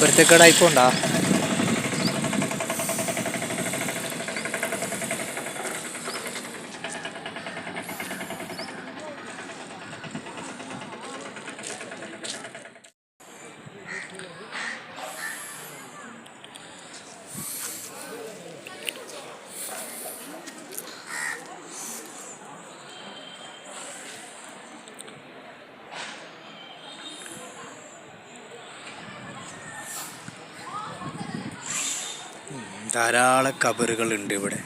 परते कडाई कोंडा. ധാരാളം കബറുകൾ ഉണ്ട് ഇവിടെ.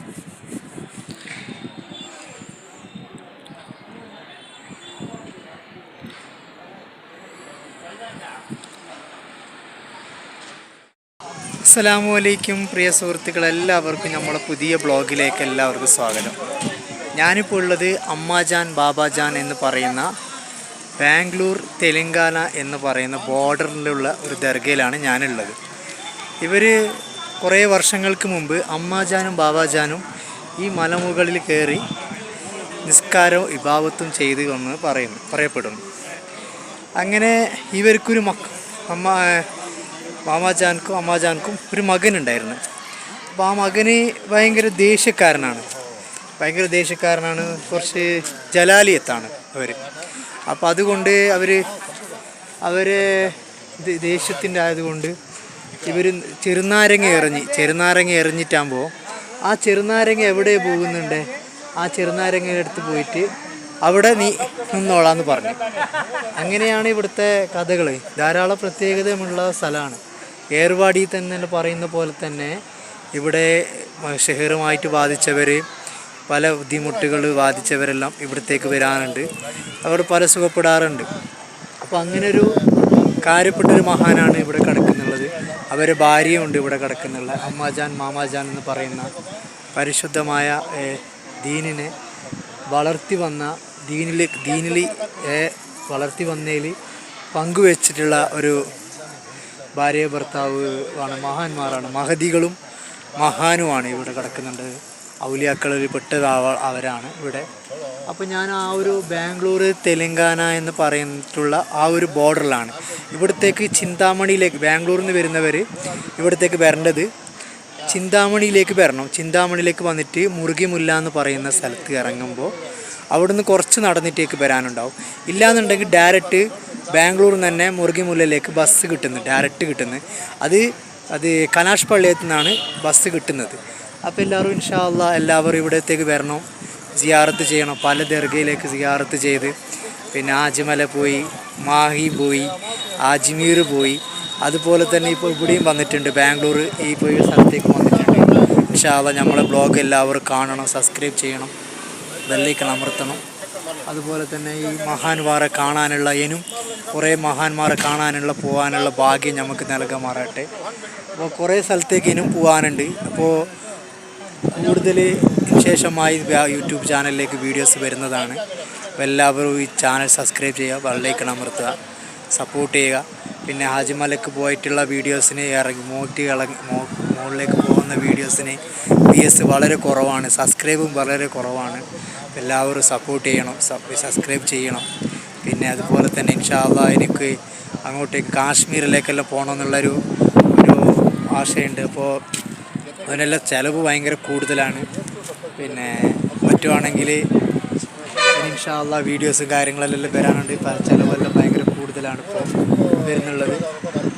അസ്സലാമു അലൈക്കും പ്രിയ സുഹൃത്തുക്കൾ എല്ലാവർക്കും നമ്മളെ പുതിയ ബ്ലോഗിലേക്ക് എല്ലാവർക്കും സ്വാഗതം. ഞാനിപ്പോൾ ഉള്ളത് അമ്മാജാൻ ബാബാജാൻ എന്ന് പറയുന്ന ബാംഗ്ലൂർ തെലങ്കാന എന്ന് പറയുന്ന ബോർഡറിലുള്ള ഒരു ദർഗയിലാണ് ഞാനുള്ളത്. ഇവർ കുറേ വർഷങ്ങൾക്ക് മുമ്പ് അമ്മാജാനും ബാബാജാനും ഈ മലമുകളിൽ കയറി നിസ്കാരവും ഇബാവത്തും ചെയ്തു എന്ന് പറയുന്നു പറയപ്പെടുന്നു. അങ്ങനെ ഇവർക്കൊരു മക്ക അമ്മ മാമാജാൻക്കും അമ്മാജാൻക്കും ഒരു മകനുണ്ടായിരുന്നു. അപ്പോൾ ആ മകന് ഭയങ്കര ദേഷ്യക്കാരനാണ്. ഭയങ്കര ദേഷ്യക്കാരനാണ്. കുറച്ച് ജലാലിയത്താണ് അവർ അപ്പോൾ അതുകൊണ്ട് അവർ അവർ ദേഷ്യത്തിന്റെ ആയതുകൊണ്ട് ഇവർ ചെറുനാരങ്ങ എറിഞ്ഞ് ചെറുനാരങ്ങ എറിഞ്ഞിട്ടാകുമ്പോൾ ആ ചെറുനാരങ്ങ എവിടെ പോകുന്നുണ്ട്? ആ ചെറുനാരങ്ങ അടുത്ത് പോയിട്ട് അവിടെ നീ നിന്നോളാന്ന് പറഞ്ഞു. അങ്ങനെയാണ് ഇവിടുത്തെ കഥകൾ ധാരാളം പ്രത്യേകതയുള്ള സ്ഥലമാണ്. ഏർവാടി തന്നെ പറയുന്ന പോലെ തന്നെ ഇവിടെ ഷെഹറുമായിട്ട് ബാധിച്ചവർ പല ബുദ്ധിമുട്ടുകൾ ബാധിച്ചവരെല്ലാം ഇവിടത്തേക്ക് വരാറുണ്ട്. അവർ പല സുഖപ്പെടാറുണ്ട്. അപ്പോൾ അങ്ങനൊരു കാര്യപ്പെട്ടൊരു മഹാനാണ് ഇവിടെ കിടക്കുന്നുള്ളത്. അവരെ ഭാര്യയുണ്ട് ഇവിടെ കിടക്കുന്നുള്ള. അമ്മാജാൻ മാമാജാൻ എന്ന് പറയുന്ന പരിശുദ്ധമായ ദീനിനെ വളർത്തി വന്ന ദീനിൽ ദീനിൽ വളർത്തി വന്നതിൽ പങ്കുവച്ചിട്ടുള്ള ഒരു ഭാര്യ ഭർത്താവ് ആണ് മഹാന്മാരാണ്. മഹതികളും മഹാനുമാണ് ഇവിടെ കിടക്കുന്നുണ്ട്. ഔലിയാക്കളിൽ പെട്ടതാവ അവ- അവരാണ് ഇവിടെ. അപ്പോൾ ഞാൻ ആ ഒരു ബാംഗ്ലൂർ തെലങ്കാന എന്ന് പറഞ്ഞിട്ടുള്ള ആ ഒരു ബോർഡറിലാണ്. ഇവിടത്തേക്ക് ചിന്താമണിയിലേക്ക് ബാംഗ്ലൂരിൽ നിന്ന് വരുന്നവർ ഇവിടത്തേക്ക് വരേണ്ടത് ചിന്താമണിയിലേക്ക് വരണം. ചിന്താമണിയിലേക്ക് വന്നിട്ട് മുറുകിമുല്ല എന്ന് പറയുന്ന സ്ഥലത്ത് ഇറങ്ങുമ്പോൾ അവിടുന്ന് കുറച്ച് നടന്നിട്ടേക്ക് വരാനുണ്ടാവും. ഇല്ലാന്നുണ്ടെങ്കിൽ ഡയറക്റ്റ് ബാംഗ്ലൂരിൽ നിന്ന് തന്നെ മുറുകിമുല്ലയിലേക്ക് ബസ് കിട്ടുന്നു ഡയറക്റ്റ് കിട്ടുന്നു. അത് അത് കനാഷ് പള്ളിയത്തു നിന്നാണ് ബസ് കിട്ടുന്നത്. അപ്പോൾ എല്ലാവരും ഇൻഷാ അള്ളാ എല്ലാവരും ഇവിടത്തേക്ക് വരണം. സിയാറത്ത് ചെയ്യണം. പല ദർഗയിലേക്ക് സിയാറത്ത് ചെയ്ത്. പിന്നെ ആജിമല പോയി മാഹി പോയി അജ്മീർ പോയി. അതുപോലെ തന്നെ ഇപ്പോൾ ഇവിടെയും വന്നിട്ടുണ്ട്. ബാംഗ്ലൂർ ഈ പോയ സ്ഥലത്തേക്ക് വന്നിട്ടുണ്ട്. ഇൻഷാല്ല നമ്മളെ ബ്ലോഗ് എല്ലാവരും കാണണം സബ്സ്ക്രൈബ് ചെയ്യണം ബെല്ലൈക്കൺ അമർത്തണം. അതുപോലെ തന്നെ ഈ മഹാന്മാരെ കാണാനുള്ള ഇനും കുറേ മഹാന്മാരെ കാണാനുള്ള പോകാനുള്ള ഭാഗ്യം നമുക്ക് നൽകാമാറട്ടെ അപ്പോൾ കുറേ സ്ഥലത്തേക്ക് ഇനും പോകാനുണ്ട് അപ്പോൾ കൂടുതൽ ശേഷമായി യൂട്യൂബ് ചാനലിലേക്ക് വീഡിയോസ് വരുന്നതാണ്. അപ്പോൾ എല്ലാവരും ഈ ചാനൽ സബ്സ്ക്രൈബ് ചെയ്യുക ബെല്ലൈക്കൺ അമർത്തുക സപ്പോർട്ട് ചെയ്യുക. പിന്നെ ഹാജിമലക്ക് പോയിട്ടുള്ള വീഡിയോസിന് ഇറങ്ങി മോട്ടി ഇളങ്ങി മുകളിലേക്ക് പോകുന്ന വീഡിയോസിന് വ്യൂസ് വളരെ കുറവാണ് സബ്സ്ക്രൈബും വളരെ കുറവാണ്. എല്ലാവരും സപ്പോർട്ട് ചെയ്യണം സബ്സ്ക്രൈബ് ചെയ്യണം. പിന്നെ അതുപോലെ തന്നെ ഇൻഷാല്ല എനിക്ക് അങ്ങോട്ടേക്ക് കാശ്മീരിലേക്കെല്ലാം പോകണമെന്നുള്ളൊരു ഒരു ആശയുണ്ട്. അപ്പോൾ അതിനെല്ലാം ചിലവ് ഭയങ്കര കൂടുതലാണ്. പിന്നെ പറ്റുവാണെങ്കിൽ ഇൻഷാല്ല വീഡിയോസും കാര്യങ്ങളെല്ലാം വരാനുണ്ട്. ചിലവെല്ലാം ഭയങ്കര കൂടുതലാണ് ഇപ്പോൾ വരുന്നുള്ളത്.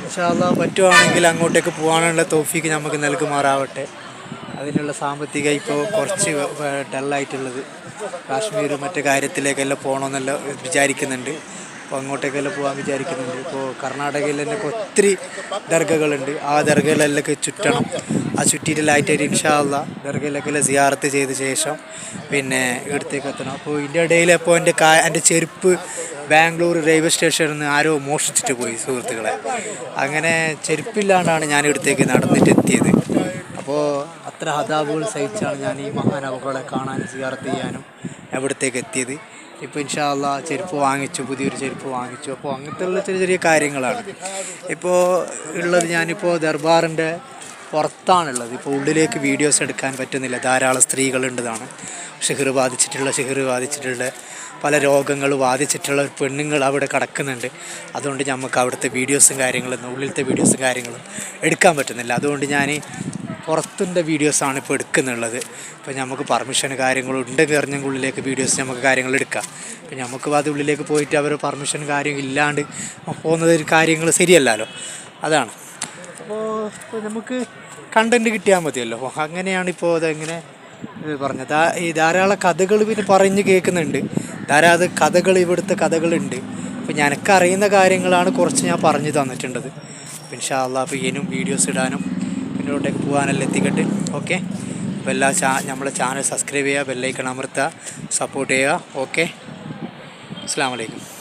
ഇൻഷാല്ല പറ്റുവാണെങ്കിൽ അങ്ങോട്ടേക്ക് പോകാനുള്ള തോഫിക്ക് നമുക്ക് നൽകുമാറാവട്ടെ. അതിനുള്ള സാമ്പത്തിക ഇപ്പോൾ കുറച്ച് ഡല്ലായിട്ടുള്ളത് കാശ്മീർ മറ്റു കാര്യത്തിലേക്കെല്ലാം പോകണമെന്നെല്ലാം വിചാരിക്കുന്നുണ്ട്. അപ്പോൾ അങ്ങോട്ടേക്കെല്ലാം പോകാൻ വിചാരിക്കുന്നുണ്ട്. ഇപ്പോൾ കർണാടകയിൽ തന്നെ ഒത്തിരി ദർഗകളുണ്ട്. ആ ദർഗകളെല്ലാം ചുറ്റണം. ആ ചുറ്റിയിട്ടില്ലായിട്ട് ഇൻഷാല്ല ദർഗയിലൊക്കെ സിയാർത്ത് ചെയ്ത ശേഷം പിന്നെ ഇവിടത്തേക്ക് എത്തണം. അപ്പോൾ ഇതിന്റെ ഇടയിൽ അപ്പോൾ എന്റെ കാ എന്റെ ചെരുപ്പ് ബാംഗ്ലൂർ റെയിൽവേ സ്റ്റേഷനിൽ നിന്ന് ആരോ മോഷിച്ചിട്ട് പോയി സുഹൃത്തുക്കളെ. അങ്ങനെ ചെരുപ്പില്ലാണ്ടാണ് ഞാൻ ഇവിടത്തേക്ക് നടന്നിട്ട് എത്തിയത്. അപ്പോൾ അത്ര ഹതാബുകൾ സഹിച്ചാണ് ഞാൻ ഈ മഹാനവകളെ കാണാനും സിയാർത്ത് ചെയ്യാനും എവിടത്തേക്ക് എത്തിയത്. ഇപ്പോൾ ഇൻഷാല്ല ചെരുപ്പ് വാങ്ങിച്ചു പുതിയൊരു ചെരുപ്പ് വാങ്ങിച്ചു. അപ്പോൾ അങ്ങനത്തെ ഉള്ള ചെറിയ ചെറിയ കാര്യങ്ങളാണ്. ഇപ്പോൾ ഉള്ളത് ഞാനിപ്പോൾ ദർബാറിന്റെ പുറത്താണുള്ളത്. ഇപ്പോൾ ഉള്ളിലേക്ക് വീഡിയോസ് എടുക്കാൻ പറ്റുന്നില്ല. ധാരാളം സ്ത്രീകളുണ്ടതാണ് ഷിഹർ ബാധിച്ചിട്ടുള്ള ഷിഹർ ബാധിച്ചിട്ടുള്ള പല രോഗങ്ങൾ ബാധിച്ചിട്ടുള്ള പെണ്ണുങ്ങൾ അവിടെ കിടക്കുന്നുണ്ട്. അതുകൊണ്ട് നമുക്ക് അവിടുത്തെ വീഡിയോസും കാര്യങ്ങളും ഉള്ളിലത്തെ വീഡിയോസും കാര്യങ്ങളും എടുക്കാൻ പറ്റുന്നില്ല. അതുകൊണ്ട് ഞാൻ പുറത്തിന്റെ വീഡിയോസാണ് ഇപ്പോൾ എടുക്കുന്നുള്ളത്. ഇപ്പോൾ നമുക്ക് പെർമിഷൻ കാര്യങ്ങളും ഉണ്ടെങ്കിൽ അറിഞ്ഞെങ്കിൽ ഉള്ളിലേക്ക് വീഡിയോസ് നമുക്ക് കാര്യങ്ങൾ എടുക്കാം. ഇപ്പം നമുക്ക് അത് ഉള്ളിലേക്ക് പോയിട്ട് അവർ പെർമിഷൻ കാര്യം ഇല്ലാണ്ട് പോകുന്നത് കാര്യങ്ങൾ ശരിയല്ലല്ലോ. അതാണ്. അപ്പോൾ നമുക്ക് കണ്ടന്റ് കിട്ടിയാൽ മതിയല്ലോ. അങ്ങനെയാണ് ഇപ്പോൾ അതെങ്ങനെ പറഞ്ഞത്. ധാരാളം കഥകൾ പിന്നെ പറഞ്ഞ് കേൾക്കുന്നുണ്ട്. ധാരാളം കഥകൾ ഇവിടുത്തെ കഥകളുണ്ട്. അപ്പോൾ എനിക്കറിയുന്ന കാര്യങ്ങളാണ് കുറച്ച് ഞാൻ പറഞ്ഞു തന്നിട്ടുണ്ടത് പിന്നെ ഷാള്ള അപ്പോൾ വീഡിയോസ് ഇടാനും പിന്നോട്ടേക്ക് പോകാനെല്ലാം എത്തിക്കട്ടെ. ഓക്കെ അപ്പോൾ എല്ലാ ചാ നമ്മളെ ചാനൽ സബ്സ്ക്രൈബ് ചെയ്യുക ബെല്ലൈക്കൺ അമർത്തുക സപ്പോർട്ട് ചെയ്യുക. ഓക്കെ അസ്സാം വലൈക്കും